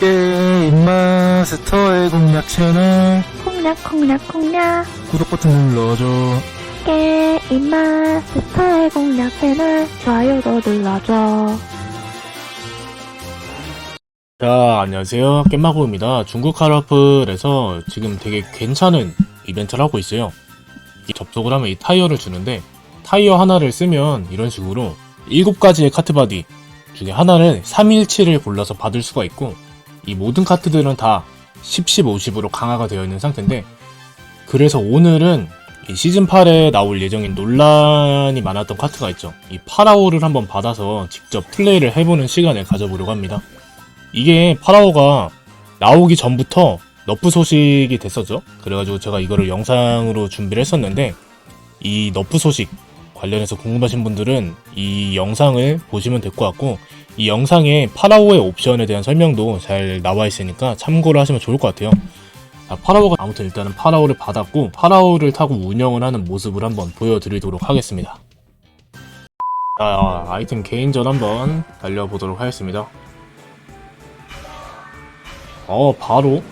게임 마스터의 공략 채널 콩략 콩략 콩략 구독 버튼 눌러줘 게임 마스터의 공략 채널 좋아요도 눌러줘 자, 안녕하세요. 깻마고입니다. 중국 카라플에서 지금 되게 괜찮은 이벤트를 하고 있어요. 이 접속을 하면 이 타이어를 주는데, 타이어 하나를 쓰면 이런 식으로 7가지의 카트바디 중에 하나를 317을 골라서 받을 수가 있고, 이 모든 카트들은 다 10, 10, 50으로 강화가 되어 있는 상태인데, 그래서 오늘은 이 시즌8에 나올 예정인 논란이 많았던 카트가 있죠. 이 파라오를 한번 받아서 직접 플레이를 해보는 시간을 가져보려고 합니다. 이게 파라오가 나오기 전부터 너프 소식이 됐었죠. 그래가지고 제가 이거를 영상으로 준비를 했었는데 이 너프 소식 관련해서 궁금하신 분들은 이 영상을 보시면 될 것 같고 이 영상에 파라오의 옵션에 대한 설명도 잘 나와 있으니까 참고를 하시면 좋을 것 같아요. 자, 파라오가 아무튼 일단은 파라오를 받았고 파라오를 타고 운영을 하는 모습을 한번 보여드리도록 하겠습니다. 자, 아이템 개인전 한번 달려보도록 하겠습니다. 어 바로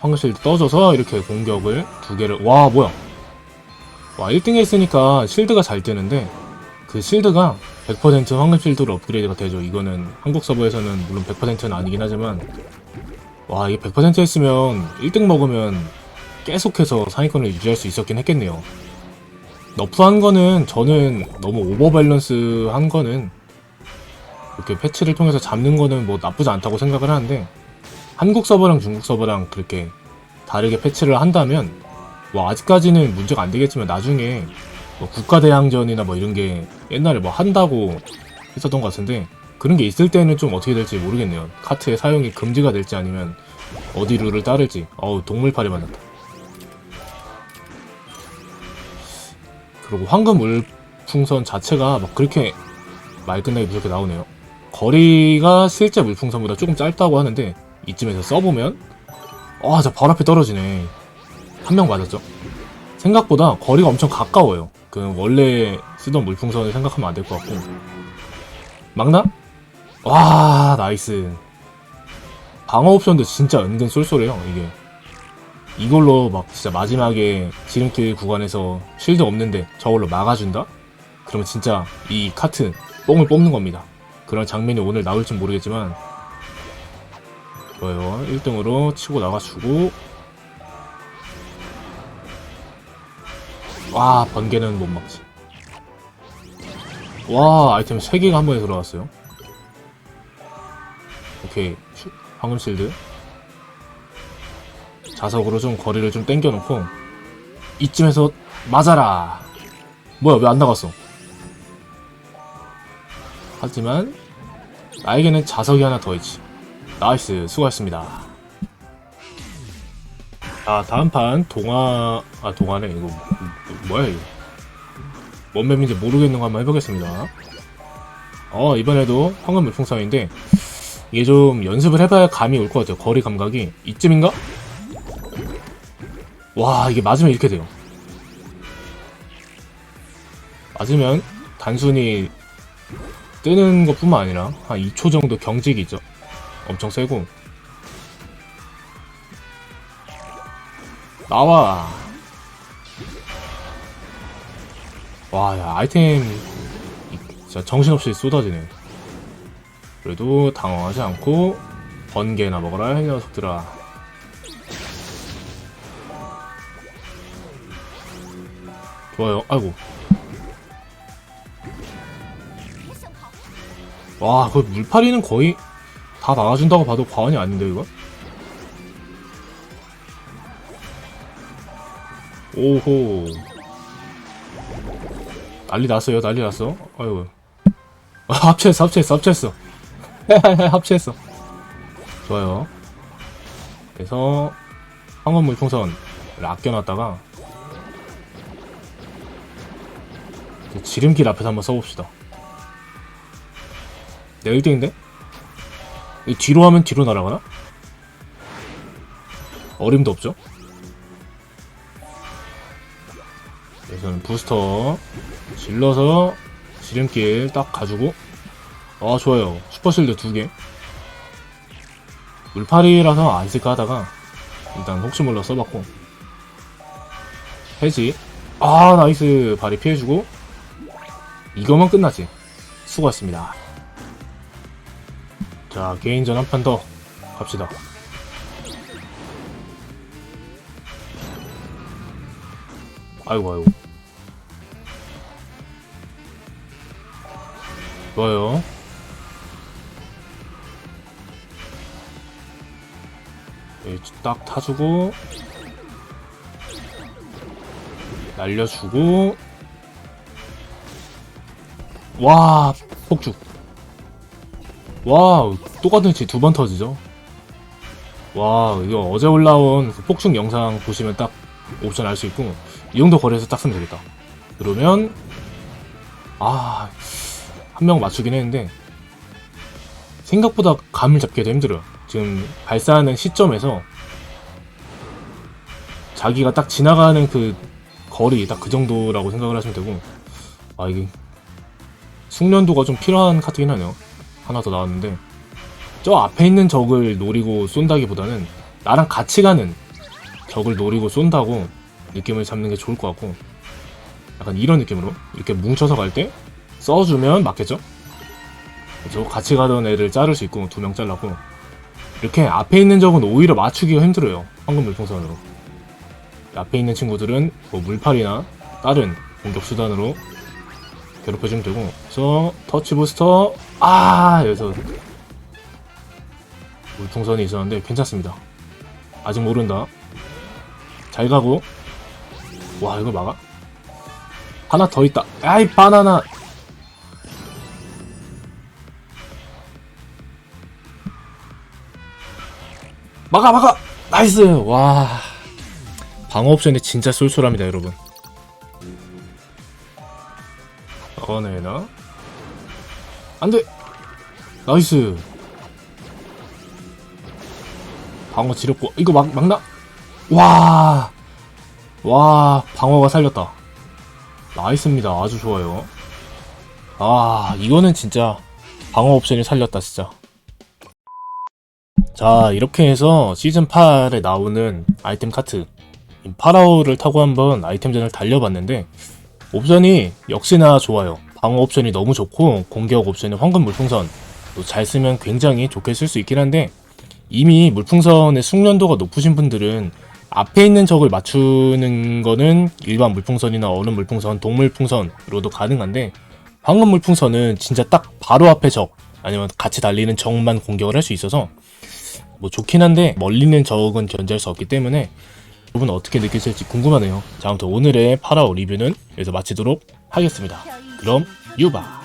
황실드 떠줘서 이렇게 공격을 두 개를 와 뭐야 와 1등에 있으니까 실드가 잘 뜨는데 그 실드가 100% 황금 실드로 업그레이드가 되죠. 이거는 한국 서버에서는 물론 100%는 아니긴 하지만 와 이게 100% 했으면 1등 먹으면 계속해서 상위권을 유지할 수 있었긴 했겠네요. 너프한 거는 저는 너무 오버밸런스 한 거는 이렇게 패치를 통해서 잡는 거는 뭐 나쁘지 않다고 생각을 하는데 한국 서버랑 중국 서버랑 그렇게 다르게 패치를 한다면 뭐 아직까지는 문제가 안 되겠지만 나중에 뭐 국가대항전이나 뭐 이런 게 옛날에 뭐 한다고 했었던 것 같은데 그런 게 있을 때는 좀 어떻게 될지 모르겠네요. 카트의 사용이 금지가 될지 아니면 어디 룰을 따를지. 어우 동물팔이 만났다. 그리고 황금 물풍선 자체가 막 그렇게 말 끝나게 무섭게 나오네요. 거리가 실제 물풍선보다 조금 짧다고 하는데 이쯤에서 써보면 아, 저 바로 앞에 떨어지네. 한 명 맞았죠? 생각보다 거리가 엄청 가까워요. 그 원래 쓰던 물풍선을 생각하면 안 될 것 같고. 막나? 와, 나이스. 방어 옵션도 진짜 은근 쏠쏠해요, 이게. 이걸로 막 진짜 마지막에 지름길 구간에서 실드 없는데 저걸로 막아준다? 그러면 진짜 이 카트 뽕을 뽑는 겁니다. 그런 장면이 오늘 나올지 모르겠지만 좋아요. 1등으로 치고 나가주고 와 번개는 못 막지. 와 아이템 3개가 한 번에 들어갔어요. 오케이. 슈- 황금 실드. 자석으로 좀 거리를 좀 땡겨놓고 이쯤에서 맞아라! 뭐야 왜 안 나갔어? 하지만 나에게는 자석이 하나 더 있지. 나이스 수고하셨습니다. 자 다음 판 동화 아 동화네 이거 뭐, 뭐야 이거? 뭔 맵인지 모르겠는 거 한번 해보겠습니다. 어 이번에도 황금 물풍선인데 이게 좀 연습을 해봐야 감이 올 것 같아요. 거리 감각이. 이쯤인가? 와 이게 맞으면 이렇게 돼요. 맞으면 단순히 뜨는 것 뿐만 아니라 한 2초 정도 경직이 있죠. 엄청 세고. 나와 와 야 아이템 이- 진짜 정신없이 쏟아지네 그래도 당황하지 않고 번개나 먹어라 이 녀석들아 좋아요 아이고 와, 그 물파리는 거의 다 막아준다고 봐도 과언이 아닌데, 이거? 오호. 난리 났어요, 난리 났어. 아이고. 아, 합체했어, 합체했어, 합체했어. 합체했어. 좋아요. 그래서, 황금 물풍선을 아껴놨다가, 그 지름길 앞에서 한번 써봅시다. 내가 1등인데? 이 뒤로 하면 뒤로 날아가나? 어림도 없죠? 그래서는 부스터 질러서 지름길 딱 가지고 아 좋아요. 슈퍼실드 두개. 물파리라서 안 쓸까 하다가 일단 혹시 몰라 써봤고. 해지. 아 나이스. 발이 피해주고. 이거만 끝나지. 수고하셨습니다. 자 개인전 한 판 더 갑시다. 아이고 아이고 좋아요. 여기 딱 타주고 날려주고. 와 폭죽. 와 똑같은 치두 번 터지죠? 와 이거 어제 올라온 그 폭죽 영상 보시면 딱 옵션 알 수 있고 이 정도 거리에서 딱 쓰면 되겠다. 그러면 아 한 명 맞추긴 했는데 생각보다 감을 잡기도 힘들어요. 지금 발사하는 시점에서 자기가 딱 지나가는 그 거리 딱 그 정도라고 생각을 하시면 되고 아 이게 숙련도가 좀 필요한 카트긴 하네요. 하나 더 나왔는데 저 앞에 있는 적을 노리고 쏜다기보다는 나랑 같이 가는 적을 노리고 쏜다고 느낌을 잡는 게 좋을 것 같고 약간 이런 느낌으로 이렇게 뭉쳐서 갈 때 써주면 맞겠죠? 저 같이 가던 애를 자를 수 있고 두 명 잘랐고 이렇게 앞에 있는 적은 오히려 맞추기가 힘들어요 황금 물풍선으로. 앞에 있는 친구들은 뭐 물팔이나 다른 공격 수단으로 괴롭혀주면 되고 그래서 터치 부스터 아! 여기서 물풍선이 있었는데 괜찮습니다. 아직 모른다. 잘 가고. 와 이거 막아? 하나 더 있다. 아이 바나나 막아 막아! 나이스! 와. 방어 옵션이 진짜 쏠쏠합니다 여러분. 꺼내나? 안돼! 나이스! 방어 지렸고 이거 막 막나? 와. 와, 방어가 살렸다. 나이스입니다. 아주 좋아요. 아, 이거는 진짜 방어 옵션이 살렸다, 진짜. 자, 이렇게 해서 시즌8에 나오는 아이템 카트, 파라오를 타고 한번 아이템전을 달려봤는데, 옵션이 역시나 좋아요. 방어 옵션이 너무 좋고, 공격 옵션이 황금 물풍선, 또 잘 쓰면 굉장히 좋게 쓸 수 있긴 한데, 이미 물풍선의 숙련도가 높으신 분들은 앞에 있는 적을 맞추는 거는 일반 물풍선이나 얼음 물풍선, 동물풍선으로도 가능한데 황금 물풍선은 진짜 딱 바로 앞에 적 아니면 같이 달리는 적만 공격을 할 수 있어서 뭐 좋긴 한데 멀리 있는 적은 견제할 수 없기 때문에 여러분 어떻게 느끼실지 궁금하네요. 자 아무튼 오늘의 파라오 리뷰는 여기서 마치도록 하겠습니다. 그럼 유바